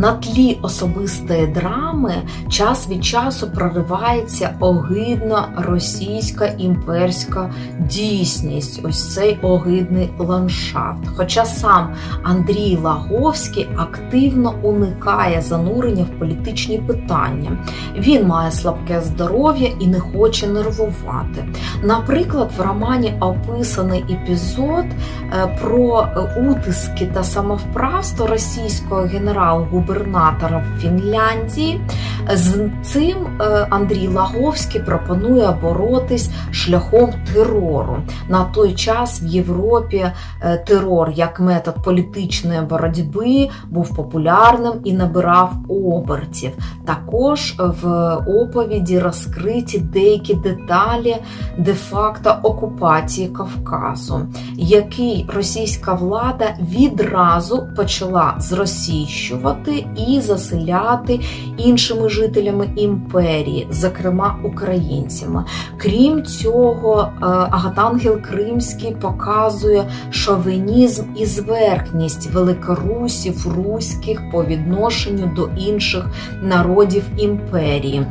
На тлі особистої драми час від часу проривається огидна російська імперська дійсність, ось цей огидний ландшафт. Хоча сам Андрій Лаговський активно уникає занурення в політичні питання. Він має слабке здоров'я і не хоче нервувати. Наприклад, в романі описаний епізод е, про е, утиски та самовправство російського генерал-губернатора в Фінляндії. З цим е, Андрій Лаговський пропонує боротись шляхом терору. На той час в Європі е, терор як метод політичної боротьби був популярним і набирав обертів. Також в оповіді розкриті деякі деталі де-факто окупації Кавказу, який російська влада відразу почала зросійщувати і заселяти іншими жителями імперії, зокрема українцями. Крім цього, е, Агатангел Кримський показує шовінізм і зверхність великорусів руських по відношенню до інших народів імперії.